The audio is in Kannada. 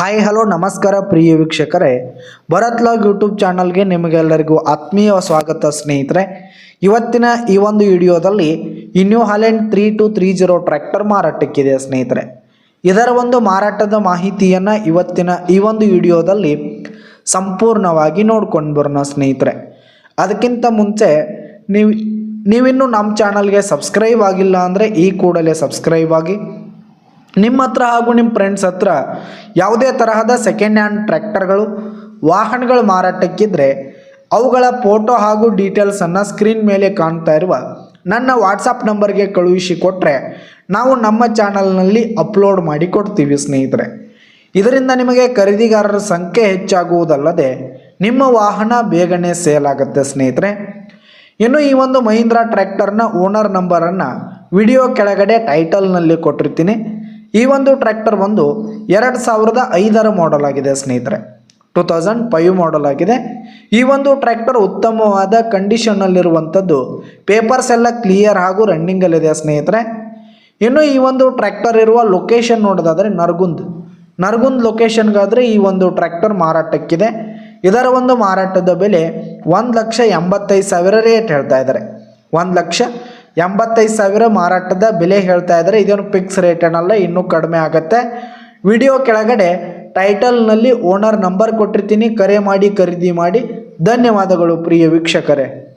ಹಾಯ್ ಹಲೋ ನಮಸ್ಕಾರ ಪ್ರಿಯ ವೀಕ್ಷಕರೇ. ಭರತ್ ಲಾಗ್ ಯೂಟ್ಯೂಬ್ ಚಾನಲ್ಗೆ ನಿಮಗೆಲ್ಲರಿಗೂ ಆತ್ಮೀಯ ಸ್ವಾಗತ ಸ್ನೇಹಿತರೆ. ಇವತ್ತಿನ ಈ ಒಂದು ವಿಡಿಯೋದಲ್ಲಿ New Holland three two three zero tractor ಮಾರಾಟಕ್ಕಿದೆ ಸ್ನೇಹಿತರೆ. ಇದರ ಒಂದು ಮಾರಾಟದ ಮಾಹಿತಿಯನ್ನು ಇವತ್ತಿನ ಈ ಒಂದು ವಿಡಿಯೋದಲ್ಲಿ ಸಂಪೂರ್ಣವಾಗಿ ನೋಡ್ಕೊಂಡು ಬರೋಣ ಸ್ನೇಹಿತರೆ. ಅದಕ್ಕಿಂತ ಮುಂಚೆ ನೀವು, ನೀವಿನ್ನೂ ನಮ್ಮ ಚಾನಲ್ಗೆ ಸಬ್ಸ್ಕ್ರೈಬ್ ಆಗಿಲ್ಲ ಅಂದರೆ ಈ ಕೂಡಲೇ ಸಬ್ಸ್ಕ್ರೈಬ್ ಆಗಿ ನಿಮ್ಮ ಹತ್ರ ಹಾಗೂ ನಿಮ್ಮ ಫ್ರೆಂಡ್ಸ್ ಹತ್ರ ಯಾವುದೇ ತರಹದ ಸೆಕೆಂಡ್ ಹ್ಯಾಂಡ್ ಟ್ರ್ಯಾಕ್ಟರ್ಗಳು ವಾಹನಗಳು ಮಾರಾಟಕ್ಕಿದ್ರೆ ಅವುಗಳ ಫೋಟೋ ಹಾಗೂ ಡೀಟೇಲ್ಸನ್ನು ಸ್ಕ್ರೀನ್ ಮೇಲೆ ಕಾಣ್ತಾ ಇರುವ ನನ್ನ ವಾಟ್ಸಪ್ ನಂಬರ್ಗೆ ಕಳುಹಿಸಿ ಕೊಟ್ಟರೆ ನಾವು ನಮ್ಮ ಚಾನಲ್ನಲ್ಲಿ ಅಪ್ಲೋಡ್ ಮಾಡಿ ಕೊಡ್ತೀವಿ ಸ್ನೇಹಿತರೆ. ಇದರಿಂದ ನಿಮಗೆ ಖರೀದಿಗಾರರ ಸಂಖ್ಯೆ ಹೆಚ್ಚಾಗುವುದಲ್ಲದೆ ನಿಮ್ಮ ವಾಹನ ಬೇಗನೆ ಸೇಲ್ ಆಗುತ್ತೆ ಸ್ನೇಹಿತರೆ. ಇನ್ನು ಈ ಒಂದು ಮಹೀಂದ್ರಾ ಟ್ರ್ಯಾಕ್ಟರ್ನ ಓನರ್ ನಂಬರನ್ನು ವಿಡಿಯೋ ಕೆಳಗಡೆ ಟೈಟಲ್ನಲ್ಲಿ ಕೊಟ್ಟಿರ್ತೀನಿ. ಈ ಒಂದು ಟ್ರ್ಯಾಕ್ಟರ್ ಒಂದು ಎರಡು ಸಾವಿರದ ಐದರ ಮಾಡೆಲ್ ಆಗಿದೆ, ಸ್ನೇಹಿತರೆ. ಟೂ ತೌಸಂಡ್ ಫೈವ್ ಮಾಡೆಲ್ ಆಗಿದೆ. ಈ ಒಂದು ಟ್ರ್ಯಾಕ್ಟರ್ ಉತ್ತಮವಾದ ಕಂಡೀಷನ್ನಲ್ಲಿರುವಂಥದ್ದು ಪೇಪರ್ಸ್ ಎಲ್ಲ ಕ್ಲಿಯರ್ ಹಾಗೂ ರನ್ನಿಂಗಲ್ಲಿದೆ ಸ್ನೇಹಿತರೆ. ಇನ್ನು ಈ ಒಂದು ಟ್ರ್ಯಾಕ್ಟರ್ ಇರುವ ಲೊಕೇಶನ್ ನೋಡೋದಾದರೆ ನರ್ಗುಂದ್. ನರ್ಗುಂದ್ ಲೊಕೇಶನ್ಗಾದರೆ ಈ ಒಂದು ಟ್ರ್ಯಾಕ್ಟರ್ ಮಾರಾಟಕ್ಕಿದೆ. ಇದರ ಒಂದು ಮಾರಾಟದ ಬೆಲೆ ಒಂದು ಲಕ್ಷ ಎಂಬತ್ತೈದು ಸಾವಿರ ರೇಟ್ ಹೇಳ್ತಾ ಇದ್ದಾರೆ. ಒಂದು ಲಕ್ಷ ಎಂಬತ್ತೈದು ಸಾವಿರ ಮಾರಾಟದ ಬೆಲೆ ಹೇಳ್ತಾ ಇದ್ದಾರೆ. ಇದೇನು ಫಿಕ್ಸ್ ರೇಟ್ ಏನಲ್ಲ ಇನ್ನೂ ಕಡಿಮೆ ಆಗುತ್ತೆ. ವಿಡಿಯೋ ಕೆಳಗಡೆ ಟೈಟಲ್ನಲ್ಲಿ ಓನರ್ ನಂಬರ್ ಕೊಟ್ಟಿರ್ತೀನಿ. ಕರೆ ಮಾಡಿ, ಖರೀದಿ ಮಾಡಿ. ಧನ್ಯವಾದಗಳು ಪ್ರಿಯ ವೀಕ್ಷಕರೇ.